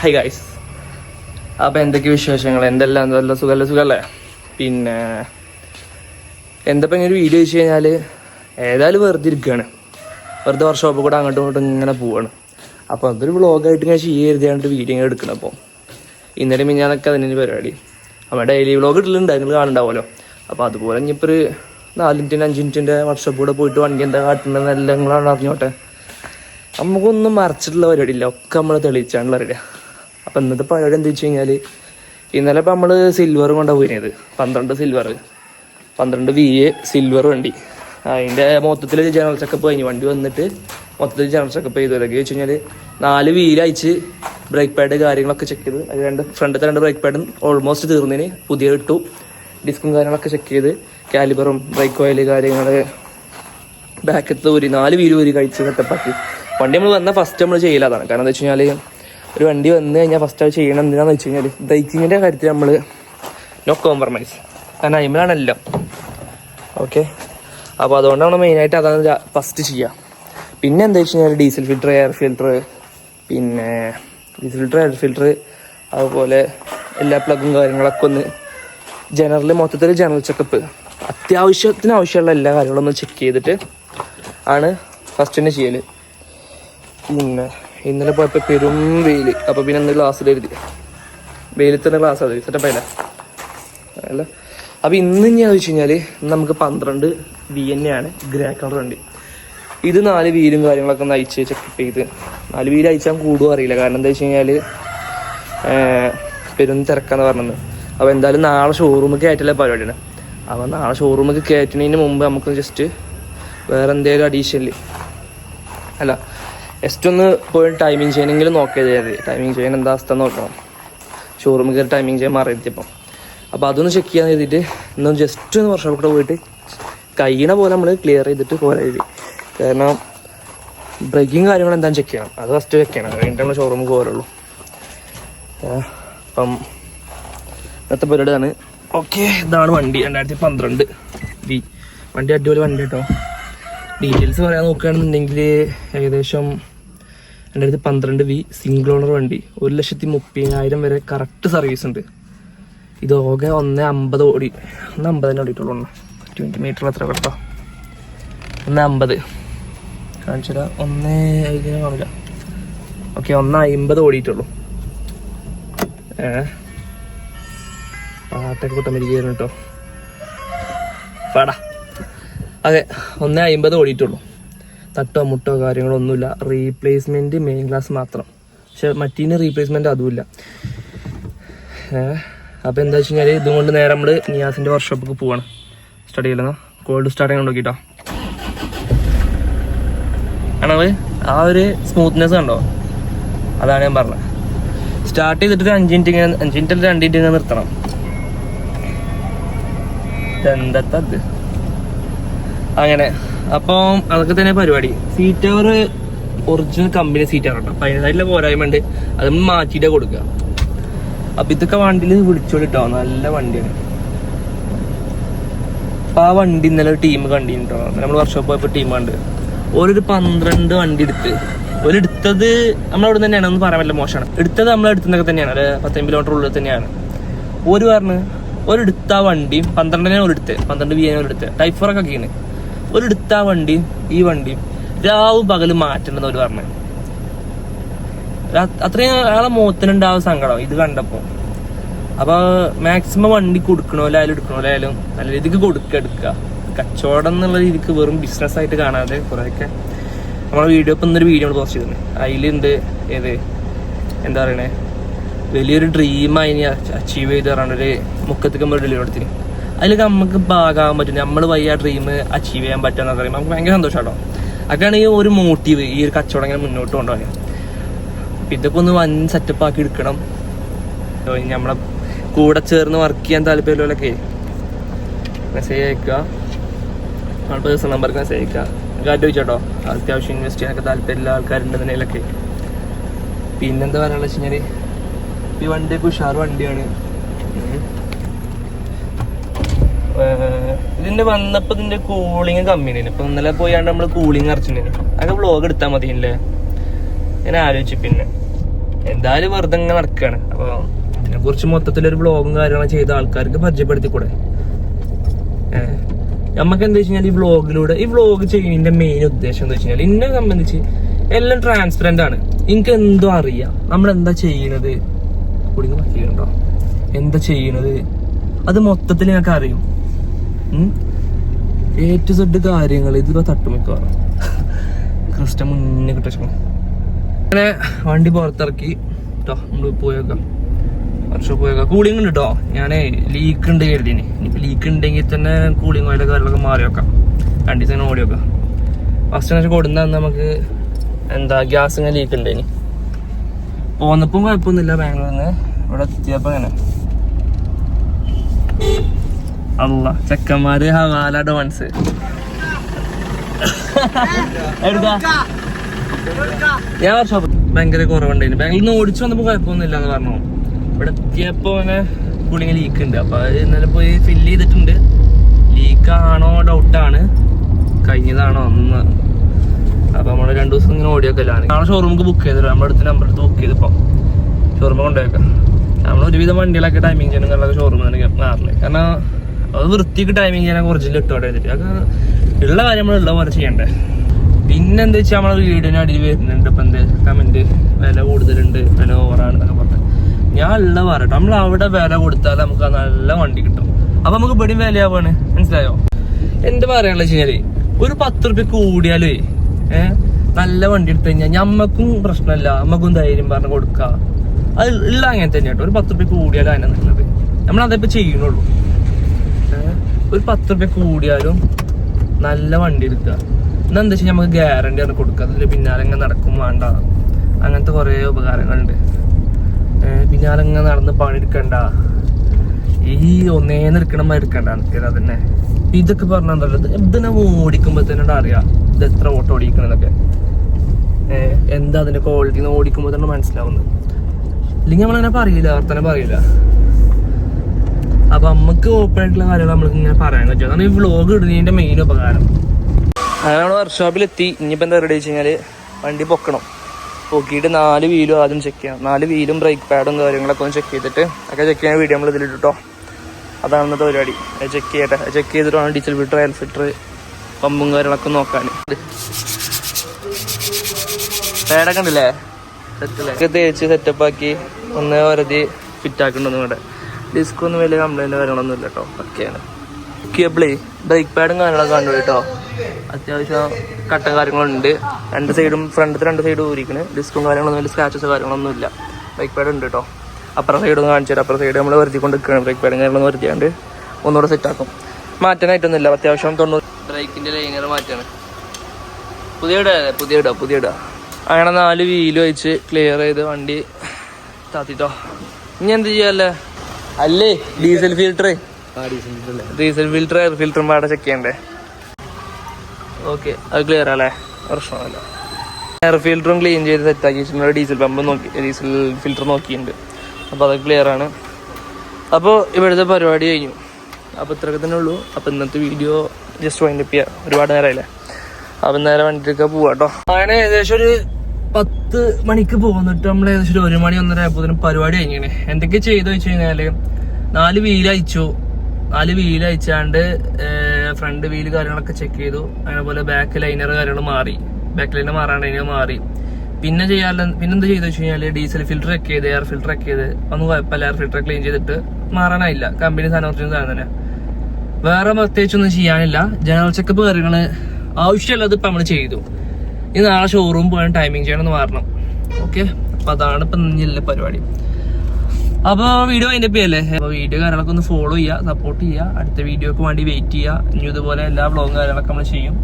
High guys അപ്പോൾ എന്തൊക്കെ വിശേഷങ്ങൾ എന്തെല്ലാം നല്ല സുഖമല്ല സുഖമല്ലേ? പിന്നെ എന്തപ്പം ഇങ്ങനെ ഒരു വീഡിയോ വെച്ച് കഴിഞ്ഞാൽ ഏതായാലും വെറുതെ ഇരിക്കുകയാണ് വെറുതെ വർക്ക്ഷോപ്പിൽ കൂടെ അങ്ങോട്ടും ഇങ്ങോട്ടും ഇങ്ങനെ പോവാണ്. അപ്പോൾ അതൊരു വ്ളോഗായിട്ട് ഇങ്ങനെ ചെയ്യരുതാണ്ട് വീഡിയോ എടുക്കണം അപ്പോൾ ഇന്നലെ മിഞ്ഞാന്നൊക്കെ അതിനൊരു പരിപാടി. അപ്പോൾ ഡെയിലി വ്ളോഗ് ഇട്ടിട്ടുണ്ട് നിങ്ങൾ കാണുന്നുണ്ടാവുമല്ലോ അപ്പോൾ അതുപോലെ ഇനിയിപ്പോൾ ഒരു നാല് മിനിറ്റിന്റെ അഞ്ച് മിനിറ്റിന്റെ വർക്ക്ഷോപ്പ് കൂടെ പോയിട്ട് വണ്ടി എന്താ കാട്ടുന്നതെന്നെല്ലാം നിങ്ങളാണ് അറിഞ്ഞോട്ടെ? നമുക്കൊന്നും മറച്ചിട്ടുള്ള പരിപാടിയില്ല ഒക്കെ നമ്മൾ തെളിയിച്ചാണുള്ള റെഡിയാ അപ്പം ഇന്നത്തെ പരിപാടി എന്താ വെച്ച് കഴിഞ്ഞാൽ ഇന്നലെ ഇപ്പം നമ്മൾ സിൽവർ കൊണ്ടാണ് പോയിരുന്നത്. പന്ത്രണ്ട് സിൽവർ പന്ത്രണ്ട് വി എ സിൽവർ വണ്ടി. അതിന്റെ മൊത്തത്തിൽ ജനറൽ ചെക്കപ്പ് കഴിഞ്ഞു. വണ്ടി വന്നിട്ട് മൊത്തത്തിൽ ജനറൽ ചെക്കപ്പ് ചെയ്തു. അതൊക്കെ വെച്ച് കഴിഞ്ഞാൽ നാല് വീൽ അയച്ച് ബ്രേക്ക് പാഡ് കാര്യങ്ങളൊക്കെ ചെക്ക് ചെയ്ത്. അത് രണ്ട് ഫ്രണ്ടിലത്തെ രണ്ട് ബ്രേക്ക് പാഡും ഓൾമോസ്റ്റ് തീർന്നതിന് പുതിയ ഇട്ടു. ഡിസ്കും കാര്യങ്ങളൊക്കെ ചെക്ക് ചെയ്ത്. കാലിബറും ബ്രേക്ക് ഓയിൽ കാര്യങ്ങൾ ബാക്കത്ത് ഒരു നാല് വീൽ ഒരു കഴിച്ച് സെറ്റപ്പാക്കി വണ്ടി നമ്മൾ വന്ന ഫസ്റ്റ് നമ്മൾ ചെയ്യലാതാണ് കാരണം എന്താ വെച്ച് കഴിഞ്ഞാൽ ഒരു വണ്ടി വന്നു കഴിഞ്ഞാൽ ഫസ്റ്റ് അത് ചെയ്യണം. എന്തിനാന്ന് വെച്ച് കഴിഞ്ഞാൽ ബൈക്കിങ്ങിന്റെ കാര്യത്തിൽ നമ്മൾ നോ കോംപ്രമൈസ് കാരണം അതിമലാണല്ലോ ഓക്കെ അപ്പോൾ അതുകൊണ്ടാണ് മെയിനായിട്ട് അതാണ് ഫസ്റ്റ് ചെയ്യുക പിന്നെ എന്താ വെച്ച് കഴിഞ്ഞാൽ ഡീസൽ ഫിൽറ്റർ എയർ ഫിൽറ്റർ പിന്നെ ഡീസൽ ഫിൽറ്റർ എയർ ഫിൽറ്റർ അതുപോലെ എല്ലാ പ്ലഗും കാര്യങ്ങളൊക്കെ ഒന്ന് ജനറൽ മൊത്തത്തിൽ ജനറൽ ചെക്കപ്പ് അത്യാവശ്യത്തിന് ആവശ്യമുള്ള എല്ലാ കാര്യങ്ങളും ഒന്ന് ചെക്ക് ചെയ്തിട്ട് ആണ് ഫസ്റ്റ് തന്നെ ചെയ്യൽ പിന്നെ ഇന്നലെ പോയപ്പോൾ പെരും വെയിൽ അപ്പോൾ പിന്നെ ഇന്ന് ഗ്ലാസ് എഴുതി വെയിലിൽ തന്നെ ഗ്ലാസ് എഴുതി സെറ്റപ്പായില്ല അല്ല. അപ്പോൾ ഇന്ന് ഞാൻ വെച്ച് കഴിഞ്ഞാൽ നമുക്ക് പന്ത്രണ്ട് വി എൻ ആണ്. ഗ്രേ കളർ വണ്ടി. ഇത് നാല് വീലും കാര്യങ്ങളൊക്കെ ഒന്ന് അയച്ച് ചെക്കപ്പ് ചെയ്ത്. നാല് വീൽ അയച്ചാൽ കൂടും അറിയില്ല. കാരണം എന്താ വെച്ച് കഴിഞ്ഞാൽ പെരും തിരക്കാന്ന് പറഞ്ഞത്. അപ്പോൾ എന്തായാലും നാളെ ഷോറൂമിൽ കയറ്റില്ല പരിപാടിയാണ്. അപ്പോൾ നാളെ ഷോറൂമിൽ കയറ്റുന്നതിന് മുമ്പ് നമുക്ക് ജസ്റ്റ് വേറെ എന്തെങ്കിലും അഡീഷണൽ അല്ല ജസ്റ്റ് ഒന്ന് പോയി ടൈമിങ് ചെയ്യണമെങ്കിലും നോക്കിയാൽ മതി. ടൈമിങ് ചെയ്യാൻ എന്താ അവസ്ഥ നോക്കണം. ഷോറൂമിൽ കയറി ടൈമിങ് ചെയ്യാൻ മാറിയെത്തിയപ്പം അപ്പോൾ അതൊന്ന് ചെക്ക് ചെയ്യാൻ ചെയ്തിട്ട് ഇന്ന് ജസ്റ്റ് ഒന്ന് വർഷം കൂടെ പോയിട്ട് കഴിയണ പോലെ നമ്മൾ ക്ലിയർ ചെയ്തിട്ട് പോരാ എഴുതി കാരണം ബ്രേക്കിങ് കാര്യങ്ങൾ എന്താണെന്ന് ചെക്ക് ചെയ്യണം. അത് ഫസ്റ്റ് ചെക്ക് ചെയ്യണം. കഴിഞ്ഞിട്ട് നമ്മൾ ഷോറൂമിൽ പോരുള്ളൂ. അപ്പം ഇന്നത്തെ പരിപാടിയാണ് ഓക്കെ ഇതാണ് വണ്ടി. രണ്ടായിരത്തി പന്ത്രണ്ട്. വി വണ്ടി അടിപൊളി വണ്ടി കേട്ടോ ഡീറ്റെയിൽസ് പറയാൻ നോക്കുകയാണെന്നുണ്ടെങ്കിൽ ഏകദേശം രണ്ടായിരത്തി പന്ത്രണ്ട് വി സിംഗിൾ ഓണർ വണ്ടി ഒരു ലക്ഷത്തി മുപ്പതിനായിരം വരെ കറക്റ്റ് സർവീസ് ഉണ്ട്. ഇത് ഓകെ ഒന്ന് അമ്പത് ഓടി ഒന്ന് അമ്പതിന് ഓടിയിട്ടുള്ളൂ ട്വന്റി മീറ്റർ അത്ര കേട്ടോ. ഒന്ന് അമ്പത്. കാണിച്ചില്ല ഒന്ന് കാണില്ല ഓക്കെ ഒന്ന് അമ്പത് ഓടിയിട്ടുള്ളൂ. ഏ? പാട്ടൊക്കെ കുട്ടമരിക്കുന്നു കേട്ടോ. പാടാ അതെ ഒന്നേ അമ്പത് ഓടിയിട്ടുള്ളൂ. തട്ടോ മുട്ടോ കാര്യങ്ങളൊന്നുമില്ല. റീപ്ലേസ്മെന്റ് മെയിൻ ഗ്ലാസ് മാത്രം. പക്ഷെ മറ്റീന് റീപ്ലേസ്മെന്റ് അതുമില്ല. അപ്പോൾ എന്താ വെച്ച് കഴിഞ്ഞാൽ ഇതും കൊണ്ട് നേരെ നമ്മൾ നിയാസിന്റെ വർക്ക്ഷോപ്പിൽ പോവാണ്. സ്റ്റഡി ചെയ്യുന്ന കോൾഡ് സ്റ്റാർട്ടിങ് നോക്കിട്ടോ. ആണത് ആ ഒരു സ്മൂത്ത്നെസ് കണ്ടോ? അതാണ് ഞാൻ പറഞ്ഞത്. സ്റ്റാർട്ട് ചെയ്തിട്ട് ഒരു അഞ്ച് മിനിറ്റ് ഇങ്ങനെ അഞ്ച് മിനിറ്റ് രണ്ട് മിനിറ്റ് ഇങ്ങനെ നിർത്തണം. ഇതെന്തത്തത് അങ്ങനെ. അപ്പം അതൊക്കെ തന്നെ പരിപാടി. സീറ്റ് അവർ ഒറിജിനൽ കമ്പനി സീറ്റ് കേട്ടോ അപ്പം അതിനായിട്ടുള്ള പോരായ്മ ഉണ്ട്. അത് മാറ്റിയിട്ടേ കൊടുക്കുക. അപ്പൊ ഇതൊക്കെ വണ്ടിയിൽ വിളിച്ചോളിട്ടോ. നല്ല വണ്ടിയാണ്. അപ്പൊ ആ വണ്ടി ഇന്നലെ ഒരു ടീം കണ്ടിട്ടോ നമ്മൾ വർക്ക്ഷോപ്പ് പോയപ്പോ ടീം കണ്ട്. ഓരൊരു പന്ത്രണ്ട് വണ്ടി എടുത്ത്. ഒരെടുത്തത് നമ്മളവിടെ തന്നെയാണ്. ഒന്നും പറയാൻ പറ്റില്ല. മോശമാണ്. എടുത്തത് നമ്മൾ എടുത്തതൊക്കെ തന്നെയാണ്. ഒരു പത്തൊമ്പത് കിലോമീറ്റർ ഉള്ളിൽ തന്നെയാണ്. ഒരു പറഞ്ഞ് ഒരു എടുത്ത ആ വണ്ടിയും പന്ത്രണ്ടിനെ ഒരു എടുത്ത് പന്ത്രണ്ട് ബി ഒരു എടുത്ത് ടൈഫറൊക്കെ ഒക്കെയാണ് ഒരു എടുത്ത ആ വണ്ടിയും ഈ വണ്ടിയും രാവും പകലും മാറ്റണ്ടെന്ന് അവർ പറഞ്ഞു. അത്രയും അയാളെ മുഖത്തിനുണ്ടാവും സങ്കടം ഇത് കണ്ടപ്പോ. അപ്പൊ മാക്സിമം വണ്ടി കൊടുക്കണോലായാലും എടുക്കണോലായാലും നല്ല രീതിക്ക് കൊടുക്ക എടുക്കുക കച്ചവടം എന്നുള്ള രീതിക്ക് വെറും ബിസിനസ് ആയിട്ട് കാണാതെ കുറെയൊക്കെ നമ്മളെ വീഡിയോ ഇപ്പൊ ഇന്നൊരു വീഡിയോ പോസ്റ്റ് ചെയ്തിരുന്നു അതിലുണ്ട് ഏത് എന്താ പറയണേ? വലിയൊരു ഡ്രീം അതിന് അച്ചീവ് ചെയ്ത് പറഞ്ഞൊരു മുക്കത്തേക്ക് ഡെലിവറി കൊടുത്തിന്. അതിൽ നമുക്ക് ഭാഗമാകാൻ പറ്റും നമ്മൾ വയ്യ ഡ്രീം അച്ചീവ് ചെയ്യാൻ പറ്റുന്ന പറയുമ്പോൾ നമുക്ക് ഭയങ്കര സന്തോഷമാട്ടോ അതൊക്കെയാണ് ഈ ഒരു മോട്ടീവ് ഈ ഒരു കച്ചവടം ഇങ്ങനെ മുന്നോട്ട് കൊണ്ടുപോകാൻ അപ്പം ഇതൊക്കെ ഒന്ന് വൻ സെറ്റപ്പ് ആക്കി എടുക്കണം. നമ്മളെ കൂടെ ചേർന്ന് വർക്ക് ചെയ്യാൻ താല്പര്യമുള്ളവരൊക്കെ മെസ്സേജ് അയക്കുക. നമ്മുടെ പേഴ്സണൽ നമ്പർക്ക് മെസ്സേജ് അയക്കുക. കാറ്റ് ചോദിച്ചോട്ടോ. അത്യാവശ്യം ഇൻവെസ്റ്റ് ചെയ്യാനൊക്കെ താല്പര്യമുള്ള ആൾക്കാരുണ്ടെന്നുണ്ടെങ്കിലൊക്കെ. പിന്നെന്താ പറയാനുള്ള വെച്ച് കഴിഞ്ഞാൽ ഈ വണ്ടിയൊക്കെ ഉഷാർ വണ്ടിയാണ്. ഇതിന്റെ വന്നപ്പോ ഇതിന്റെ കൂളിങ് കമ്മിയാണ് ഇപ്പൊ ഇന്നലെ പോയാണ്ട് നമ്മൾ കൂളിങ് അറച്ചിട്ടുണ്ടായിരുന്നു അതൊക്കെ വ്ളോഗ് എടുത്താൽ മതിയല്ലേ? ഞാൻ ആലോചിച്ചു പിന്നെ. എന്തായാലും വെറുതെ ഇങ്ങനെ നടക്കുകയാണ് അപ്പോൾ ഇതിനെ കുറിച്ച് മൊത്തത്തിലൊരു ബ്ലോഗും കാര്യങ്ങളും ചെയ്ത ആൾക്കാർക്ക് പരിചയപ്പെടുത്തിക്കൂടെ? നമുക്ക് എന്താ വെച്ച് കഴിഞ്ഞാൽ ഈ വ്ളോഗിലൂടെ ഈ വ്ളോഗ് ചെയ്യുന്നതിന്റെ മെയിൻ ഉദ്ദേശം എന്താ വെച്ചാൽ കഴിഞ്ഞാൽ എന്നെ സംബന്ധിച്ച് എല്ലാം ട്രാൻസ്പെറന്റ് ആണ്. എനിക്ക് എന്തോ അറിയാം. നമ്മൾ എന്താ ചെയ്യണത് കുടിങ്ങ പറ്റിയിട്ടുണ്ടോ? എന്താ ചെയ്യണത്? അത് മൊത്തത്തിൽ ഞങ്ങൾക്ക് അറിയും. എ ടു സെഡ് കാര്യങ്ങൾ ഇതിപ്പോ തട്ടുമിക്കവാറും ക്രിസ്റ്റ മുന്നേ കിട്ടും അങ്ങനെ വണ്ടി പുറത്തിറക്കി. കേട്ടോ നമ്മൾ പോയേക്കാം. വർഷം പോയേക്കാം. കൂളിംഗ് ഉണ്ട് കേട്ടോ ഞാനേ ലീക്ക് ഉണ്ട് കരുതിന്. ഇനിയിപ്പോ ലീക്ക് ഉണ്ടെങ്കിൽ തന്നെ കൂളിംഗ് ഓയിലൊക്കെ കാര്യങ്ങളൊക്കെ മാറി വെക്കാം. രണ്ടു ദിവസം ഓടി വെക്കാം. ഫസ്റ്റ് പ്രാവശ്യം കൊടുന്ന നമുക്ക് എന്താ ഗ്യാസ് ഇങ്ങനെ ലീക്ക് ഉണ്ട് ഇനി. പോന്നപ്പം കുഴപ്പമൊന്നുമില്ല. ബാംഗ്ലൂരിൽ നിന്ന് ഇവിടെ എത്തിയപ്പോ അങ്ങനെ അല്ല ചെക്കന്മാര് ഹവാല ഡോൺസ് ഭയങ്കര കുറവുണ്ടായിരുന്നു ബാംഗ്ലൂരിൽ നിന്ന് ഓടിച്ചു വന്നപ്പോ കുഴപ്പമൊന്നുമില്ല എന്ന് പറഞ്ഞു. ഇവിടെ എത്തിയപ്പോ അങ്ങനെ കുളിങ്ങ ലീക്ക് ഉണ്ട്. അപ്പൊ അത് ഇന്നലെ പോയി ഫില്ല് ചെയ്തിട്ടുണ്ട്. ലീക്ക് ആണോ ഡൗട്ടാണ് കഴിഞ്ഞതാണോ അന്ന്. അപ്പൊ നമ്മൾ രണ്ടു ദിവസം ഇങ്ങനെ ഓടിയൊക്കെല്ലാണ് നാളെ ഷോറൂമിക്ക് ബുക്ക് ചെയ്തിട്ട് നമ്മുടെ അടുത്ത് നമ്പർ എടുത്ത് ബുക്ക് ചെയ്തിപ്പോ. ഷോറൂമിൽ കൊണ്ടുപോയേക്കാം. നമ്മൾ ഒരുവിധം വണ്ടികളൊക്കെ ടൈമിങ് ചെയ്യണമെന്നുള്ളതൊക്കെ ഷോറൂമിൽ തന്നെ മാറില്ല കാരണം അത് വൃത്തിക്ക് ടൈമിങ് ചെയ്യാൻ ഇട്ടോടെ വെച്ചിട്ട് അത് ഉള്ള കാര്യം നമ്മൾ ഉള്ള പോലെ ചെയ്യണ്ടേ? പിന്നെ എന്താ വെച്ചാൽ നമ്മളെ വീടിന് അടിയിൽ വരുന്നുണ്ട്. ഇപ്പം എന്ത്? കമന്റ് വില കൂടുതലുണ്ട്. വില ഓവറാണ് എന്നൊക്കെ പറഞ്ഞത് ഞാൻ ഉള്ള പറയട്ടെ നമ്മൾ അവിടെ വില കൊടുത്താൽ നമുക്ക് നല്ല വണ്ടി കിട്ടും. അപ്പം നമുക്ക് ഇവിടെയും വിലയാവാണ്. മനസ്സിലായോ? എന്ത് പറയാനുള്ള വെച്ച് കഴിഞ്ഞാൽ ഒരു പത്ത് റുപ്യ കൂടിയാലേ നല്ല വണ്ടി എടുത്തു കഴിഞ്ഞാൽ ഞമ്മക്കും പ്രശ്നമില്ല നമ്മക്കും ധൈര്യം പറഞ്ഞ് കൊടുക്കുക അത് ഉള്ള അങ്ങനെ തന്നെ കേട്ടോ. ഒരു പത്ത് റുപ്യ കൂടിയാലും അതിനെ നല്ലത് നമ്മൾ അതേപ്പോ ചെയ്യണുള്ളൂ ഒരു പത്ത് റുപ്യ കൂടിയാലും നല്ല വണ്ടി എടുക്കുക. എന്നാ എന്താ വെച്ചാൽ നമുക്ക് ഗ്യാരണ്ടി ആണ് കൊടുക്കുക. അതിൽ പിന്നാലെ ഇങ്ങനെ നടക്കും വേണ്ട. അങ്ങനത്തെ കുറേ ഉപകാരങ്ങളുണ്ട്. ഏഹ് പിന്നാലെ ഇങ്ങനെ നടന്ന് പണിയെടുക്കണ്ട. ഈ ഒന്നേന്ന് എടുക്കണം എടുക്കണ്ട. എനിക്ക് അതന്നെ. ഇതൊക്കെ പറഞ്ഞാൽ എന്താ ഇതിനെ ഓടിക്കുമ്പോൾ തന്നെ അറിയാം? ഇത് എത്ര ഓട്ടം ഓടിക്കണെന്നൊക്കെ. എന്താ അതിന്റെ ക്വാളിറ്റി ഓടിക്കുമ്പോൾ തന്നെ മനസ്സിലാവുന്നത്. ഇല്ലെങ്കിൽ നമ്മളതിനെ പറയില്ല. അവർ തന്നെ പറയില്ല. അപ്പൊ നമുക്ക് ഓപ്പൺ ആയിട്ടുള്ള കാര്യങ്ങൾ നമ്മൾക്ക് ഇങ്ങനെ പറയാൻ പറ്റും. അതാണ് ഈ വ്ളോഗ് ഇടുന്നതിന്റെ മെയിൻ ഉപകാരം. അങ്ങനെ നമ്മൾ വർക്ക്ഷോപ്പിലെത്തി ഇനിയിപ്പോൾ എന്താ റെഡി വെച്ച് കഴിഞ്ഞാൽ വണ്ടി പൊക്കണം. പൊക്കിയിട്ട് നാല് വീലും ആദ്യം ചെക്ക് ചെയ്യാം നാല് വീലും ബ്രേക്ക് പാഡും കാര്യങ്ങളൊക്കെ ഒന്ന് ചെക്ക് ചെയ്തിട്ട് ഒക്കെ ചെക്ക് ചെയ്യാൻ വീഡിയോ നമ്മൾ ഇതിലിട്ടോ അതാണ് ഇന്നത്തെ പരിപാടി. ചെക്ക് ചെയ്യട്ടെ. ചെക്ക് ചെയ്തിട്ട് വേണം ഡീസൽ ഫിൽറ്റർ എയർ ഫിൽറ്റർ പമ്പും കാര്യങ്ങളൊക്കെ നോക്കാൻ പേടൊക്കെ ഉണ്ടല്ലേ? സെറ്റല്ലേ തേച്ച് സെറ്റപ്പ് ആക്കി ഒന്ന് വരതി ഫിറ്റ് ആക്കണ്ടൊന്നും കൂടെ ഡിസ്ക് ഒന്നും വലിയ കംപ്ലൈന്റ് കാര്യങ്ങളൊന്നും ഇല്ല കേട്ടോ ഒക്കെയാണ് കേബിളേ ബ്രേക്ക് പാഡും കാര്യങ്ങളൊക്കെ കണ്ടു കേട്ടോ. അത്യാവശ്യം കട്ടം കാര്യങ്ങളുണ്ട്. രണ്ട് സൈഡും ഫ്രണ്ടത്തെ രണ്ട് സൈഡും ഊരിക്കണ്. ഡിസ്കും കാര്യങ്ങളൊന്നും വലിയ സ്ക്രാച്ചസ് കാര്യങ്ങളൊന്നും ഇല്ല ബ്രേക്ക് പാഡ് ഉണ്ട് കേട്ടോ. അപ്പുറ സൈഡ് ഒന്ന് കാണിച്ചു തരാം. അപ്പുറം സൈഡ് നമ്മൾ വരുത്തി കൊണ്ട് നിൽക്കുകയാണ് ബ്രേക്ക് പാഡും കാര്യങ്ങളൊന്നും വരുത്തിയാണ്ട് ഒന്നുകൂടെ സെറ്റ് ആക്കും. മാറ്റാനായിട്ടൊന്നുമില്ല അത്യാവശ്യം തൊണ്ണൂറ് ബ്രേക്കിന്റെ ലൈനർ മാറ്റാണ്. പുതിയ ഇടാ പുതിയ ഇടാ പുതിയ ഇടാ. അങ്ങനെ നാല് വീൽ വെച്ച് ക്ലിയർ ചെയ്ത് വണ്ടി താത്തിട്ടോ. ഇനി എന്ത് ചെയ്യാല്ലേ? അല്ലേ? Diesel filter diesel filter air ഫിൽറ്ററും പാടെ ചെക്ക് ചെയ്യണ്ടേ? ഓക്കെ അത് ക്ലിയർ അല്ലേ പ്രശ്നമല്ല എയർ ഫിൽറ്ററും ക്ലീൻ ചെയ്ത് സെറ്റാക്കി വെച്ചിട്ടുണ്ട് ഡീസൽ പമ്പ് നോക്കി ഡീസൽ ഫിൽറ്റർ നോക്കിയിട്ടുണ്ട്. അപ്പോൾ അത് ക്ലിയർ ആണ്. അപ്പോൾ ഇവിടുത്തെ പരിപാടി കഴിഞ്ഞു. അപ്പോൾ ഇത്രയൊക്കെ തന്നെ ഉള്ളൂ. അപ്പോൾ ഇന്നത്തെ വീഡിയോ ജസ്റ്റ് വൈൻഡപ്പ് ചെയ്യാം. ഒരുപാട് നേരമായില്ലേ അപ്പം നേരെ വണ്ടിയിലൊക്കെ പോവാട്ടോ. അങ്ങനെ ഏകദേശം ഒരു പത്ത് മണിക്ക് പോന്നിട്ട് നമ്മൾ ഏകദേശം ഒരു ഒരു മണി ഒന്നര ആയപ്പോഴത്തേനും പരിപാടി കഴിഞ്ഞേ എന്തൊക്കെ ചെയ്തു വെച്ച് കഴിഞ്ഞാൽ നാല് വീൽ അയച്ചു. നാല് വീൽ അയച്ചാണ്ട് ഫ്രണ്ട് വീൽ കാര്യങ്ങളൊക്കെ ചെക്ക് ചെയ്തു. അതേപോലെ ബാക്ക് ലൈനർ കാര്യങ്ങൾ മാറി. ബാക്ക് ലൈനർ മാറാണ്ട് അതിനെ മാറി. പിന്നെ ചെയ്യാറില്ല പിന്നെ എന്ത് ചെയ്തു വെച്ച് കഴിഞ്ഞാൽ ഡീസൽ ഫിൽറ്റർ ഒക്കെ ചെയ്ത് എയർ ഫിൽറ്റർ ഒക്കെ ചെയ്ത്. ഒന്നും കുഴപ്പമില്ല എയർ ഫിൽറ്റർ ക്ലീൻ ചെയ്തിട്ട് മാറാനായില്ല. കമ്പനി സാധനം സാധനം തന്നെ. വേറെ പ്രത്യേകിച്ചൊന്നും ചെയ്യാനില്ല. ജനറൽ ചെക്കപ്പ് കാര്യങ്ങൾ ആവശ്യമുള്ളത് ഇപ്പൊ നമ്മൾ ചെയ്തു. ഇനി നാളെ ഷോറൂം പോകാൻ ടൈമിംഗ് ചെയ്യണമെന്ന് മാറണം. ഓക്കെ അപ്പൊ അതാണ് ഇപ്പൊ ഇന്നില്ല പരിപാടി. അപ്പൊ വീഡിയോ അതിന്റെ പേരല്ലേ അപ്പൊ വീഡിയോ കാര്യങ്ങളൊക്കെ ഒന്ന് ഫോളോ ചെയ്യുക സപ്പോർട്ട് ചെയ്യുക അടുത്ത വീഡിയോക്ക് വേണ്ടി വെയിറ്റ് ചെയ്യുക ഇനി ഇതുപോലെ എല്ലാ വ്ളോഗും കാര്യങ്ങളൊക്കെ നമ്മൾ ചെയ്യും.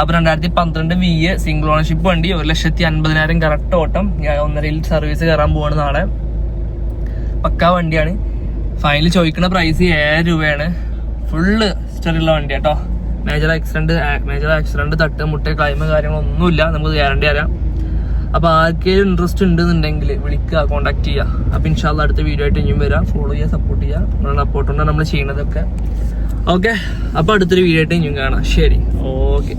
അപ്പൊ രണ്ടായിരത്തി പന്ത്രണ്ട് വി എ സിംഗിൾ ഓണർഷിപ്പ് വണ്ടി ഒരു ലക്ഷത്തി അൻപതിനായിരം കറക്റ്റ് ഓട്ടം. ഞാൻ ഒന്നരയിൽ സർവീസ് കയറാൻ പോവാണ് നാളെ. പക്കാ വണ്ടിയാണ്. ഫൈനൽ ചോദിക്കുന്ന പ്രൈസ് ഏഴ് രൂപയാണ്. ഫുള്ള് ഉള്ള വണ്ടി കേട്ടോ മേജർ ആക്സിഡന്റ് മേജർ ആക്സിഡന്റ് തട്ട് മുട്ട ക്ലൈമ കാര്യങ്ങളൊന്നുമില്ല നമുക്ക് ഗ്യാരണ്ടി തരാം. അപ്പൊ ആർക്കെങ്കിലും ഇൻട്രസ്റ്റ് ഉണ്ടെന്നുണ്ടെങ്കിൽ വിളിക്കുക കോൺടാക്ട് ചെയ്യുക. അപ്പൊ ഇൻഷാല്ല അടുത്ത വീഡിയോ ആയിട്ട് ഇനിയും വരാം. ഫോളോ ചെയ്യുക സപ്പോർട്ട് ചെയ്യുക. നിങ്ങളുടെ സപ്പോർട്ട് കൊണ്ടാണ് നമ്മൾ ചെയ്യുന്നതൊക്കെ. ഓക്കെ അപ്പൊ അടുത്തൊരു വീഡിയോ ആയിട്ട് ഇനിയും കാണാം. ശരി. ഓക്കെ